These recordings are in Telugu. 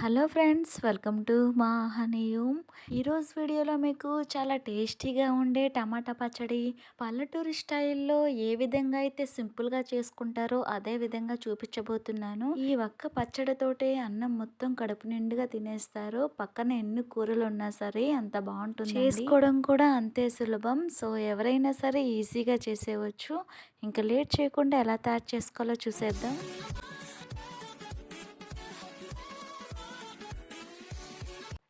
హలో ఫ్రెండ్స్ వెల్కమ్ టు మా హనీయూమ్. ఈరోజు వీడియోలో మీకు చాలా టేస్టీగా ఉండే టమాటా పచ్చడి పల్లెటూరి స్టైల్లో ఏ విధంగా అయితే సింపుల్గా చేసుకుంటారో అదే విధంగా చూపించబోతున్నాను. ఈ ఒక్క పచ్చడితోటే అన్నం మొత్తం కడుపు నిండుగా తినేస్తారు. పక్కన ఎన్ని కూరలు ఉన్నా సరే అంత బాగుంటుంది చేసుకోవడం కూడా అంతే సులభం. సో ఎవరైనా సరే ఈజీగా చేసేవచ్చు ఇంకా లేట్ చేయకుండా ఎలా తయారు చేసుకోవాలో చూసేద్దాం.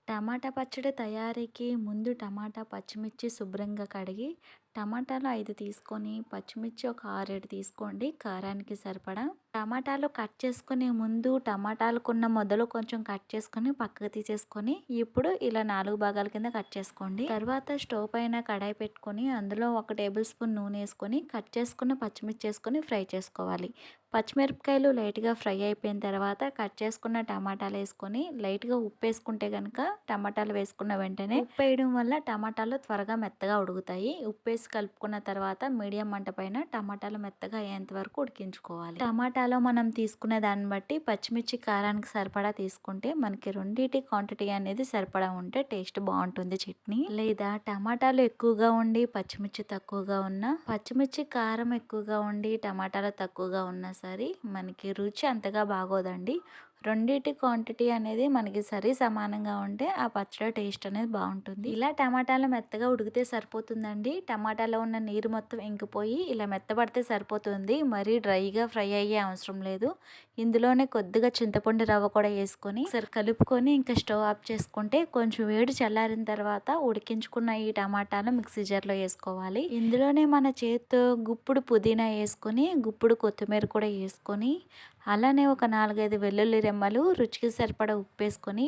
టమాటా పచ్చడి తయారీకి ముందు టమాటా పచ్చిమిర్చి శుభ్రంగా కడిగి టమాటాలు ఐదు తీసుకొని పచ్చిమిర్చి ఒక ఆరేడు తీసుకోండి. కారానికి సరిపడా టమాటాలు కట్ చేసుకునే ముందు టమాటాలకున్న మొదలు కొంచెం కట్ చేసుకొని పక్కకు తీసేసుకొని ఇప్పుడు ఇలా నాలుగు భాగాల కింద కట్ చేసుకోండి. తర్వాత స్టవ్ పైన కడాయి పెట్టుకొని అందులో ఒక టేబుల్ స్పూన్ నూనె వేసుకొని కట్ చేసుకున్న పచ్చిమిర్చి వేసుకొని ఫ్రై చేసుకోవాలి. పచ్చిమిరపకాయలు లైట్గా ఫ్రై అయిపోయిన తర్వాత కట్ చేసుకున్న టమాటాలు వేసుకొని లైట్గా ఉప్పు వేసుకుంటే కనుక టమాటాలు వేసుకున్న వెంటనే ఉప్పు వేయడం వల్ల టమాటాలు త్వరగా మెత్తగా ఉడుకుతాయి. ఉప్పు వేసి కలుపుకున్న తర్వాత మీడియం మంట పైన టమాటాలు మెత్తగా అయ్యేంత వరకు ఉడికించుకోవాలి. టమాటా టమాటాలో మనం తీసుకునే దాన్ని బట్టి పచ్చిమిర్చి కారానికి సరిపడా తీసుకుంటే మనకి రెండింటి క్వాంటిటీ అనేది సరిపడా ఉంటే టేస్ట్ బాగుంటుంది చట్నీ. లేదా టమాటాలు ఎక్కువగా ఉండి పచ్చిమిర్చి తక్కువగా ఉన్నా పచ్చిమిర్చి కారం ఎక్కువగా ఉండి టమాటాలు తక్కువగా ఉన్నా సరే మనకి రుచి అంతగా బాగోదండి. రెండింటి క్వాంటిటీ అనేది మనకి సరి సమానంగా ఉంటే ఆ పచ్చడి టేస్ట్ అనేది బాగుంటుంది. ఇలా టమాటాలు మెత్తగా ఉడికితే సరిపోతుందండి. టమాటాలో ఉన్న నీరు మొత్తం ఇంకిపోయి ఇలా మెత్తబడితే సరిపోతుంది. మరీ డ్రైగా ఫ్రై అయ్యే అవసరం లేదు. ఇందులోనే కొద్దిగా చింతపండు రవ్వ కూడా వేసుకొని సరి కలుపుకొని ఇంకా స్టవ్ ఆఫ్ చేసుకుంటే కొంచెం వేడి చల్లారిన తర్వాత ఉడికించుకున్న ఈ టమాటాలు మిక్సీ జార్లో వేసుకోవాలి. ఇందులోనే మన చేతితో గుప్పుడు పుదీనా వేసుకొని గుప్పుడు కొత్తిమీర కూడా వేసుకొని అలానే ఒక నాలుగైదు వెల్లుల్లి రెమ్మలు రుచికి సరిపడా ఉప్పు వేసుకొని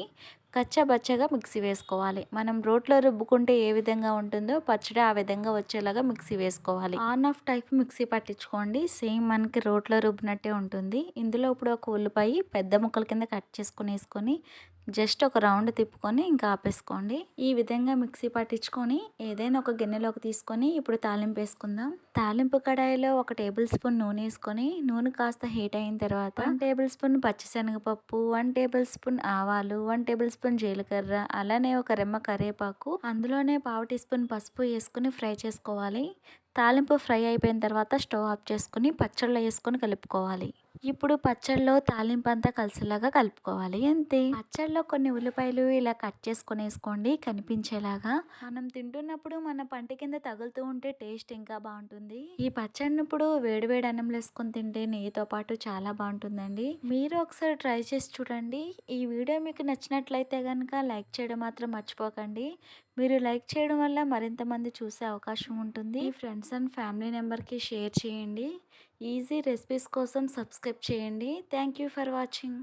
కచ్చబచ్చగా మిక్సీ వేసుకోవాలి. మనం రోట్లో రుబ్బుకుంటే ఏ విధంగా ఉంటుందో పచ్చడి ఆ విధంగా వచ్చేలాగా మిక్సీ వేసుకోవాలి. ఆన్ ఆఫ్ టైప్ మిక్సీ పట్టించుకోండి. సేమ్ మనకి రోట్లో రుబ్బినట్టే ఉంటుంది. ఇందులో ఇప్పుడు ఒక ఉల్లిపాయ పెద్ద ముక్కల కింద కట్ చేసుకుని వేసుకొని జస్ట్ ఒక రౌండ్ తిప్పుకొని ఇంకా ఆపేసుకోండి. ఈ విధంగా మిక్సీ పట్టించుకొని ఏదైనా ఒక గిన్నెలోకి తీసుకొని ఇప్పుడు తాలింపు వేసుకుందాం. తాలింపు కడాయిలో ఒక టేబుల్ స్పూన్ నూనె వేసుకొని నూనె కాస్త హీట్ అయిన తర్వాత వన్ టేబుల్ స్పూన్ పచ్చిశనగపప్పు వన్ టేబుల్ స్పూన్ ఆవాలు వన్ టేబుల్ స్పూన్ జీలకర్ర అలానే ఒక రెమ్మ కరివేపాకు అందులోనే పావు టీ స్పూన్ పసుపు వేసుకుని ఫ్రై చేసుకోవాలి. తాలింపు ఫ్రై అయిపోయిన తర్వాత స్టవ్ ఆఫ్ చేసుకుని పచ్చళ్ళు వేసుకొని కలుపుకోవాలి. ఇప్పుడు పచ్చళ్ళలో తాలింపు అంతా కలిసేలాగా కలుపుకోవాలి అంతే. పచ్చళ్ళలో కొన్ని ఉల్లిపాయలు ఇలా కట్ చేసుకొని వేసుకోండి కనిపించేలాగా. మనం తింటున్నప్పుడు మన పంట కింద తగులుతూ ఉంటే టేస్ట్ ఇంకా బాగుంటుంది. ఈ పచ్చడిని ఇప్పుడు వేడివేడి అన్నంలో వేసుకొని తింటే నెయ్యితో పాటు చాలా బాగుంటుందండి. మీరు ఒకసారి ట్రై చేసి చూడండి. ఈ వీడియో మీకు నచ్చినట్లయితే కనుక లైక్ చేయడం మాత్రం మర్చిపోకండి. మీరు లైక్ చేయడం వల్ల మరింత మంది చూసే అవకాశం ఉంటుంది. ఫ్రెండ్స్ అండ్ ఫ్యామిలీ మెంబర్కి షేర్ చేయండి. ఈజీ రెసిపీస్ కోసం సబ్స్క్రైబ్ చేయండి. Thank you for watching.